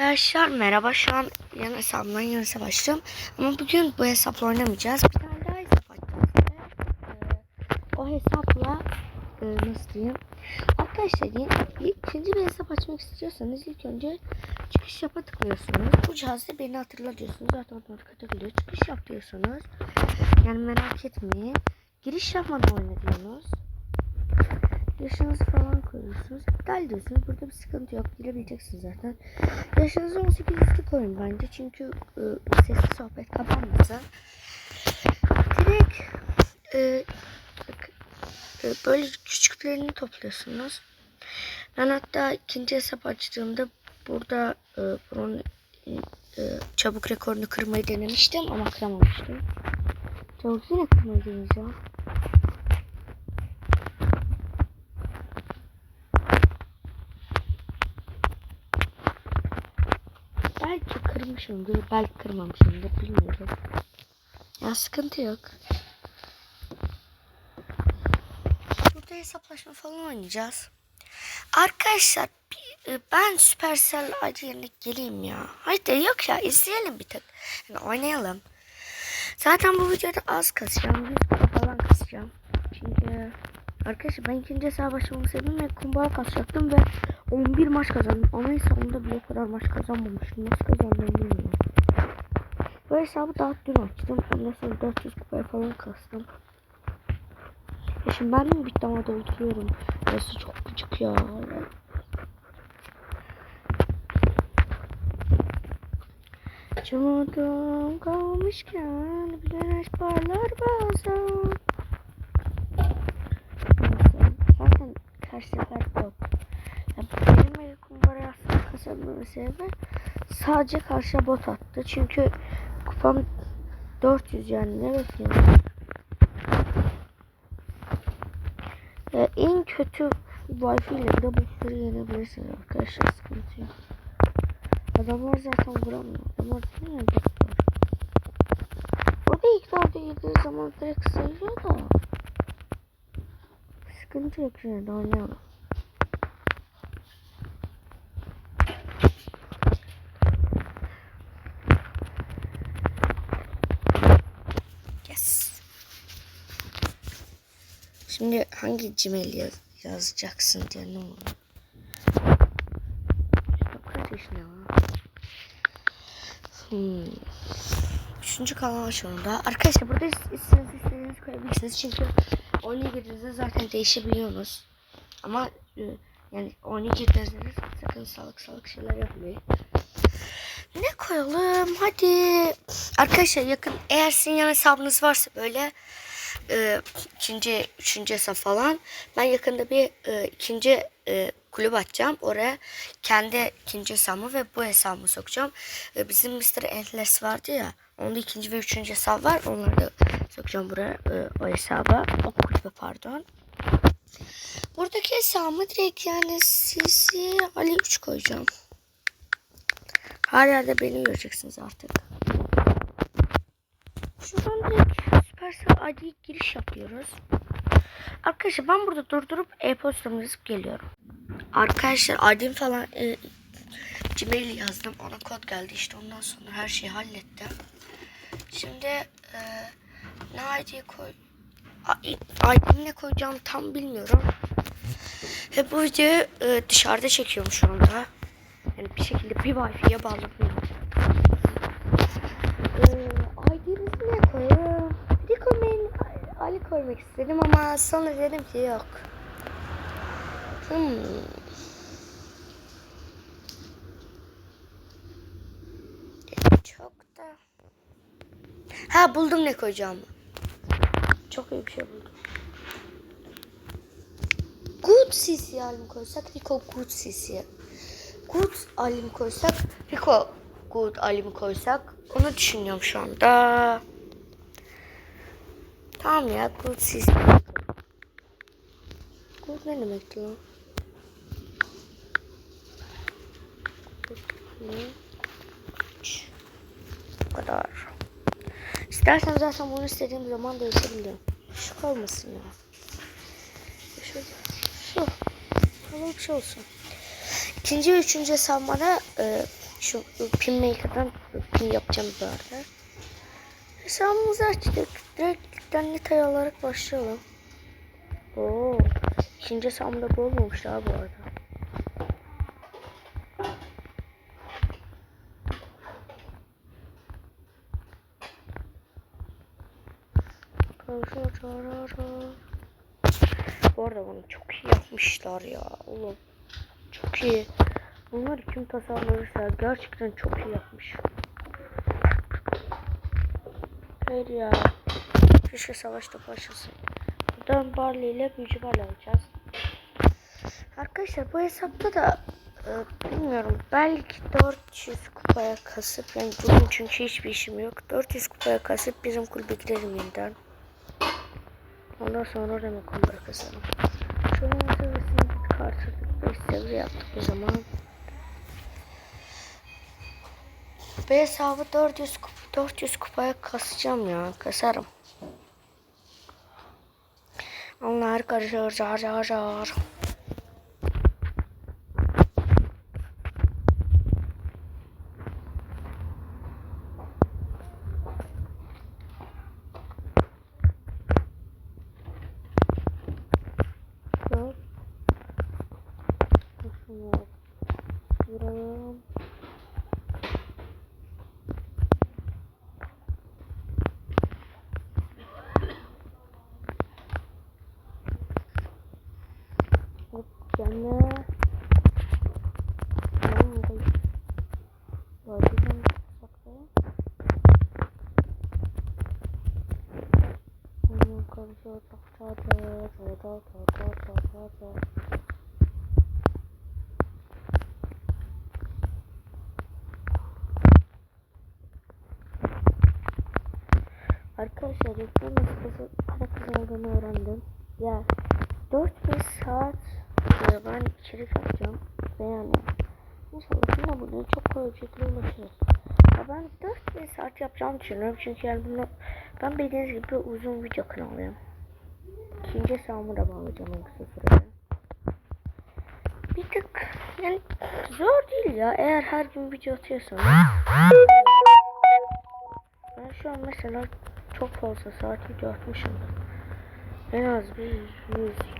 Arkadaşlar merhaba şu an yan hesabımdan yan hesap açtım. Ama bugün bu hesapla oynamayacağız. Bir tane daha hesap açacağız. Ve, e, o hesapla e, nasıl diyeyim? Arkadaşlar bir- ikinci bir hesap açmak istiyorsanız ilk önce çıkış yapa tıklıyorsunuz. Bu cihazda beni hatırla diyorsunuz. Zaten otomatik hatırlıyor. Çıkış yap diyorsunuz. Yani merak etmeyin. Giriş yapmadan oyna diyorsunuz. Yaşınızı falan koyuyorsunuz. İptal diyorsunuz. Burada bir sıkıntı yok. Girebileceksiniz zaten. Yaşınızı 18 üstü koyun bence. Çünkü e, sesli sohbet kapanmasın. Direkt e, e, böyle küçüklerini topluyorsunuz. Ben hatta ikinci hesap açtığımda burada e, bunun e, çabuk rekorunu kırmayı denemiştim ama kıramamıştım. Çabuk yine kırmayı deneyeceğim. Belki kırmışımdır, belki kırmamışımdır bilmiyorum. Ya sıkıntı yok. Burada hesaplaşma falan oynayacağız. Arkadaşlar e, ben Supercell acı yerine geleyim ya. Haydi yok ya izleyelim bir tek. Yani oynayalım. Zaten bu videoda az kasacağım. 100 kupa falan kasacağım. Çünkü arkadaşlar ben ikinci hesaba başlamamı sevdim ve kumbara kasacaktım ve 11 maç kazandım. Ama hesabımda bile o kadar maç kazanmamıştım. Nasıl kazandım bilmiyorum. Bu hesabı daha dün açtım. Ondan sonra 400 kupaya falan kastım. Ya şimdi ben mi bitti ama dolduruyorum. Burası çok küçük ya. Çumudum kalmışken güneş parlar bazen. Zaten kaç sefer yok. Ya benim el kumbara aslında kazanmamın sebebi sadece karşıya bot attı. Çünkü kupam 400 yani ne bekliyorum. Ya en kötü Wi-Fi ile de bu yenebilirsiniz arkadaşlar sıkıntı yok. Adamlar zaten vuramıyor. Adamlar mi? Doktor. Burada ilk dörde girdiği zaman direkt sayıyor da. Sıkıntı yok de oynayalım. Yes. Şimdi hangi Gmail yaz yazacaksın diye ne olur? Kaç yaşında ya? Hmm. Üçüncü kanal anda. Arkadaşlar burada is- istediğiniz istediğiniz koyabilirsiniz. Çünkü oyuna girdiğinizde zaten değişebiliyorsunuz. Ama e, yani oyuna girdiğinizde sakın salak salak şeyler yapmayın. Ne koyalım? Hadi. Arkadaşlar yakın eğer sizin yan hesabınız varsa böyle e, ikinci, üçüncü hesap falan. Ben yakında bir e, ikinci e, kulüp açacağım. Oraya kendi ikinci hesabımı ve bu hesabımı sokacağım. E, bizim Mr. Endless vardı ya. Onda ikinci ve üçüncü hesap var. Onları da sokacağım buraya e, o hesaba. O kulübe pardon. Buradaki hesabımı direkt yani sizi Ali 3 koyacağım. Her yerde beni göreceksiniz artık. Şuradan direkt Supercell ID'ye giriş yapıyoruz. Arkadaşlar ben burada durdurup e-postamı yazıp geliyorum. Arkadaşlar ID'm falan e, Gmail yazdım. Ona kod geldi işte ondan sonra her şeyi hallettim. Şimdi e, ne ID koy ID'mi ne koyacağımı tam bilmiyorum. Ve bu videoyu e, dışarıda çekiyorum şu anda. Yani bir şekilde bir Wi-Fi'ye bağlanıyorum. Ee, ID'nizi ne koyayım? Rico Main Ali koymak istedim ama sonra dedim ki yok. Hmm. Çok da... Ha buldum ne koyacağımı. Çok iyi bir şey buldum. Good CC alim koysak Rico Good CC. Good alim koysak Rico Good alim koysak onu düşünüyorum şu anda. Tamam ya Good CC. Good ne demekti lan? Bu kadar. İstersen zaten bunu istediğim zaman değişebilirim. Şu kalmasın ya. Şu, şu. Bir şey olsun. İkinci ve üçüncü hesabıma da e, Şu pin maker'dan pin yapacağım bu arada. Hesabımızı açtık. Direkt ligden detay alarak başlayalım. Oo. İkinci hesabımda bu olmamış daha bu arada. Bu arada bunu çok iyi yapmışlar ya oğlum. Çok iyi. Bunları kim tasarlarsa gerçekten çok iyi yapmış. Hayır ya. Keşke savaşta başlasın. Buradan Barley ile büyücü Barley alacağız. Arkadaşlar bu hesapta da e, bilmiyorum belki 400 kupaya kasıp yani bugün çünkü hiçbir işim yok. 400 kupaya kasıp bizim kulübe gidelim yeniden. Ondan sonra demek kulübe kasalım. Şöyle seviyesini kartırdık. 5 seviye yaptık o zaman. B hesabı 400 kup 400 kupaya kasacağım ya. Kasarım. 搁这找找找找 da. Arkadaşlar reklam nasıl para kazandığını öğrendim. Ya 4-5 saat içerik atacağım yani inşallah yine aboneye çok kolay bir şekilde ulaşırız. Ya ben 4-5 saat yapacağım düşünüyorum çünkü yani bunu ben bildiğiniz gibi uzun video kanalıyım. İkinci hesabımı da bağlayacağım en kısa sürede. Bir tık yani zor değil ya eğer her gün video atıyorsanız. Ben şu an mesela çok fazla saat video atmışım. En az bir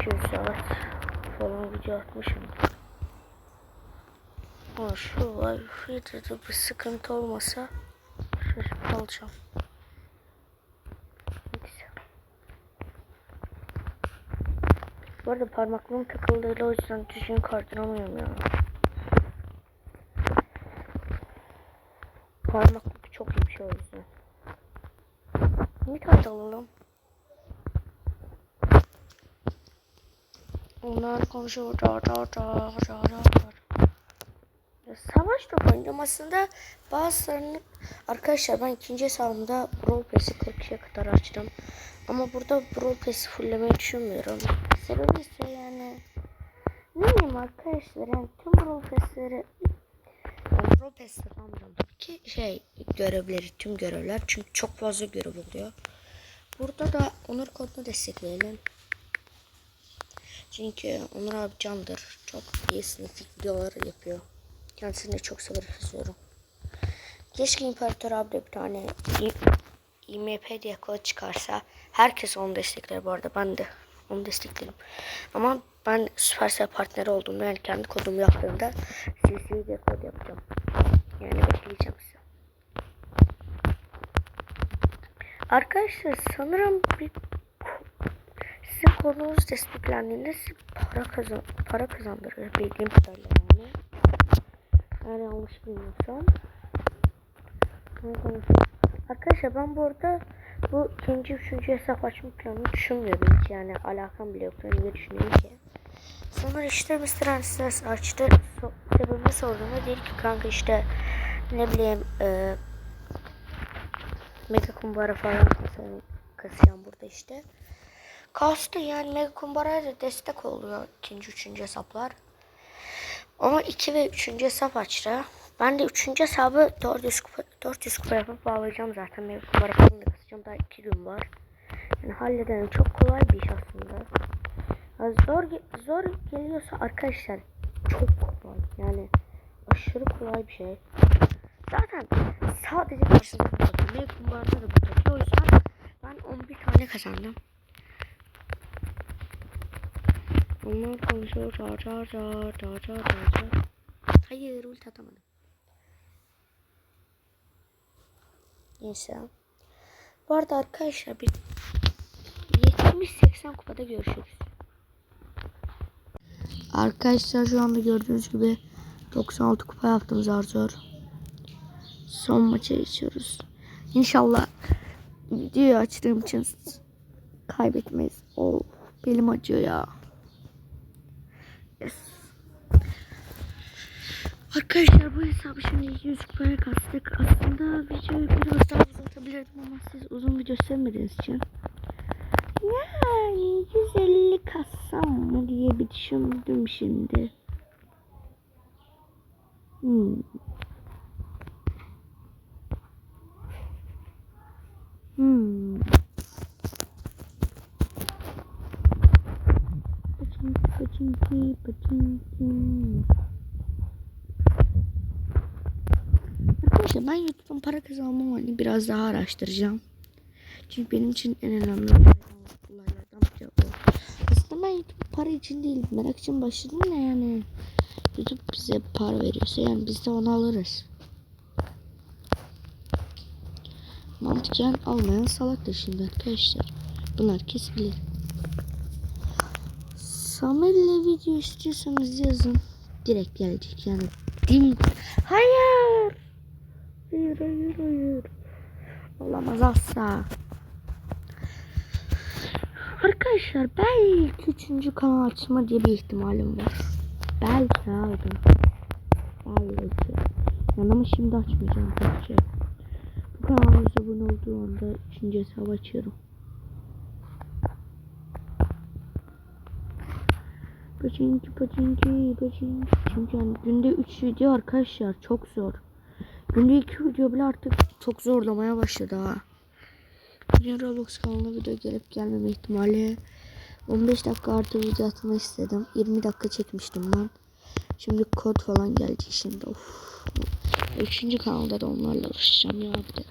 100-200 saat falan video atmışım. Ama şu var, videoda bir sıkıntı olmasa şaşıp kalacağım. Neyse. Bu arada parmaklığım takıldığıyla o yüzden düzgün kaldıramıyorum ya. Parmaklık çok iyi bir şey o yüzden. Tane de alalım. Onlar konuşuyor. Da, da, da, da, da, da. Ya, Savaş top oynuyorum aslında bazılarını arkadaşlar ben ikinci hesabımda Brawl Pass'i 42'ye kadar açtım. Ama burada Brawl Pass'i fulllemeyi düşünmüyorum. Sebebi ise yani ne bileyim arkadaşlar yani tüm Brawl Pass'leri yani Brawl Pass'leri almıyorum tabii ki şey görevleri tüm görevler çünkü çok fazla görev oluyor. Burada da Onur kodunu destekleyelim. Çünkü Onur abi candır. Çok iyi sınıf videolar yapıyor. Kendisini de çok severek izliyorum. Keşke İmparator abi de bir tane IMP diye kod çıkarsa. Herkes onu destekler bu arada. Ben de onu desteklerim. Ama ben Supercell partneri olduğumda yani kendi kodumu yaptığımda CC diye kod yapacağım. Yani bekleyeceğim size. Arkadaşlar sanırım bir sizin kodunuz desteklendiğinde para kazan para kazandırıyor bildiğim kadarıyla yani. Eğer yanlış bilmiyorsam. Arkadaşlar ben bu arada bu ikinci, üçüncü hesap açma planını düşünmüyordum hiç yani alakam bile yoktu. Niye düşünüyorum ki? Sonra işte Mr. Ancestors açtı. So sebebini sorduğumda dedi ki kanka işte ne bileyim e, Mega kumbara falan kasıyorum burada işte. Kastı yani Mega kumbaraya da destek oluyor ikinci, üçüncü hesaplar. Ama 2 ve 3. hesap açtı. Ben de 3. hesabı 400 kupa, 400 kupa yapıp bağlayacağım zaten. Mega kumbara da kasacağım. Daha 2 gün var. Yani hallederim. Çok kolay bir iş aslında. Zor zor geliyorsa arkadaşlar çok kolay. Yani aşırı kolay bir şey. Zaten sadece karşınızda bu Ne kumbarda da bu. O yüzden ben 11 tane kazandım. Onlar konuşuyor. Car car car car car car. Hayır ulti atamadım. Neyse. Bu arada arkadaşlar bir 70-80 kupada görüşürüz. Arkadaşlar şu anda gördüğünüz gibi 96 kupa yaptım zar zor. Son maça geçiyoruz. İnşallah videoyu açtığım için kaybetmeyiz. Oh, belim acıyor ya. Yes. Arkadaşlar bu hesabı şimdi 100 kupaya kastık. Aslında videoyu biraz daha uzatabilirdim ama siz uzun video sevmediğiniz için. Yani 150 kassam mı diye bir düşündüm şimdi. Hmm. Hmm. Pachinki, pachinki. Arkadaşlar ben YouTube'dan para kazanmam hani biraz daha araştıracağım. Çünkü benim için en önemli olaylardan biri o. Aslında ben YouTube para için değil merak için başladım da yani YouTube bize para veriyorsa yani biz de onu alırız. Mantıken almayan salaktır şimdi arkadaşlar. Bunlar kesin bilir. Samet'le video istiyorsanız yazın. Direkt gelecek yani. Dim. Hayır. Hayır hayır hayır. Olamaz asla. Arkadaşlar belki üçüncü kanal açma diye bir ihtimalim var. Belki abi. Belki. Yani ama şimdi açmayacağım belki. Bu kanala yüz abone olduğu anda üçüncü hesabı açıyorum. Paçinki paçinki paçinki. Çünkü yani günde 3 video arkadaşlar çok zor. Günde 2 video bile artık çok zorlamaya başladı ha. Bugün Roblox kanalına video gelip gelmeme ihtimali 15 dakika artı video atmak istedim. 20 dakika çekmiştim ben. Şimdi kod falan gelecek şimdi. Of. Üçüncü kanalda da onlarla uğraşacağım ya bir de.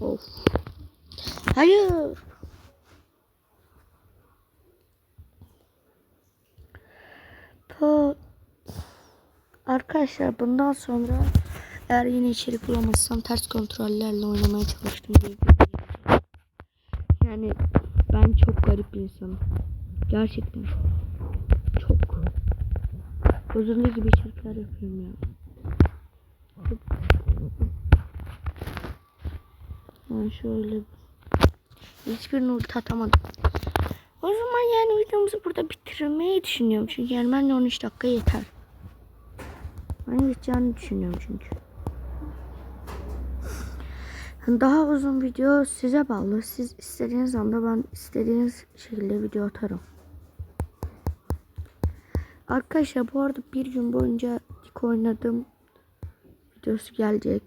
Of. Hayır. Bu Arkadaşlar bundan sonra eğer yine içerik bulamazsam ters kontrollerle oynamaya çalıştım. Yani ben çok garip bir insanım. Gerçekten. Çok. Huzurlu gibi içerikler yapıyorum ya. Ben şöyle hiçbirini ulti atamadım. O zaman yani videomuzu burada bitirmeyi düşünüyorum. Çünkü yani bence 13 dakika yeter. Ben geçeceğini düşünüyorum çünkü. Daha uzun video size bağlı. Siz istediğiniz anda ben istediğiniz şekilde video atarım. Arkadaşlar bu arada bir gün boyunca dik oynadım videosu gelecek.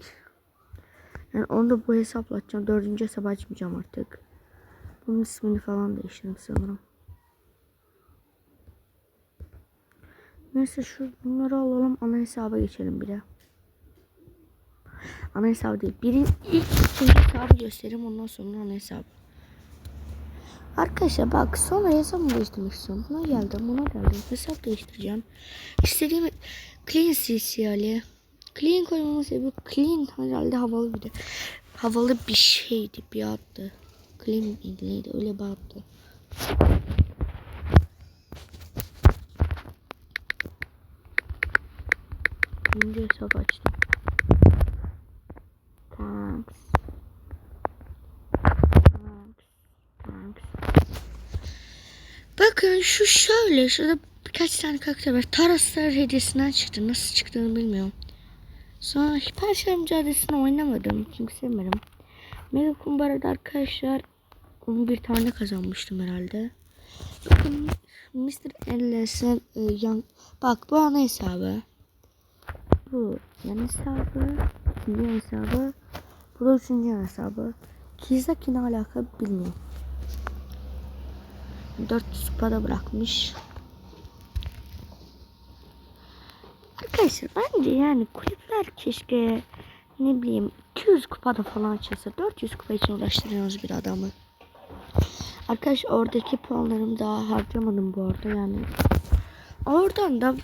Yani onu da bu hesapla açacağım. Dördüncü hesabı açmayacağım artık. Bunun ismini falan değiştirdim sanırım. Neyse şu bunları alalım. Ana hesaba geçelim bir de. Ana hesabı değil. Birin ilk ikinci hesabı göstereyim. Ondan sonra ana hesabı. Arkadaşlar bak sonra hesap mı değiştirmek istiyorum. Buna geldim. Buna geldim. Hesap değiştireceğim. İstediğim clean CC'li. Clean koymamın sebebi clean herhalde havalı bir de. Havalı bir şeydi bir addı. Miydi neydi öyle addı. Birinci hesap açtım. Thanks. Thanks. Thanks. Bakın şu şöyle. Şurada birkaç tane karakter var. Taraslar hediyesinden çıktı. Nasıl çıktığını bilmiyorum. Sonra Hiperşehir Mücadelesi'ni oynamadım. Çünkü sevmedim. Mega Kumbara'da arkadaşlar 11 tane kazanmıştım herhalde. Bakın Mr. Elles'in e, yan... Bak bu ana hesabı. Bu yan hesabı. ikinci hesabı. Bu da üçüncü yan hesabı. Kizaki ne alaka bilmiyorum. 400 para bırakmış. Arkadaşlar bence yani kulüpler keşke ne bileyim 200 kupada falan açılsa 400 kupa için uğraştırıyoruz bir adamı. Arkadaş oradaki puanlarımı daha harcamadım bu arada yani. Oradan da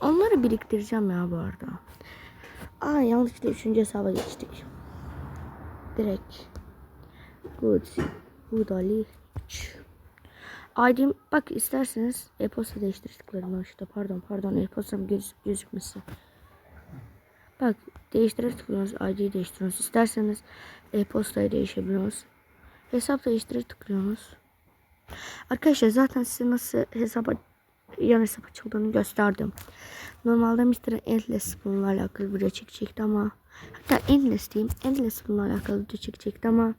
onları biriktireceğim ya bu arada. Aa yanlışlıkla 3. hesaba geçtik. Direkt. Good. Good Ali. ID'm bak isterseniz e-posta değiştirdiklerim işte pardon pardon e-postam göz, gözükmesin. Bak değiştire tıklıyorsunuz ID'yi değiştiriyorsunuz. İsterseniz e-postayı değişebiliyorsunuz. Hesap değiştire tıklıyorsunuz. Arkadaşlar zaten size nasıl hesaba yan hesap açıldığını gösterdim. Normalde Mr. Endless bununla alakalı video çekecekti ama hatta Endless diyeyim. Endless bununla alakalı video çekecekti ama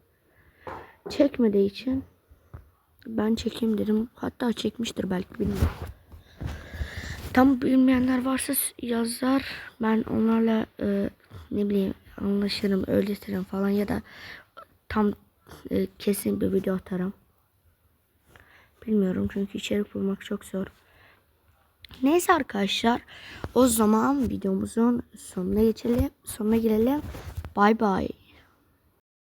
çekmediği için ben çekeyim dedim. Hatta çekmiştir belki bilmiyorum. Tam bilmeyenler varsa yazar. Ben onlarla e, ne bileyim anlaşırım, öğretirim falan ya da tam e, kesin bir video atarım. Bilmiyorum çünkü içerik bulmak çok zor. Neyse arkadaşlar o zaman videomuzun sonuna geçelim. Sonuna gelelim. Bay bay.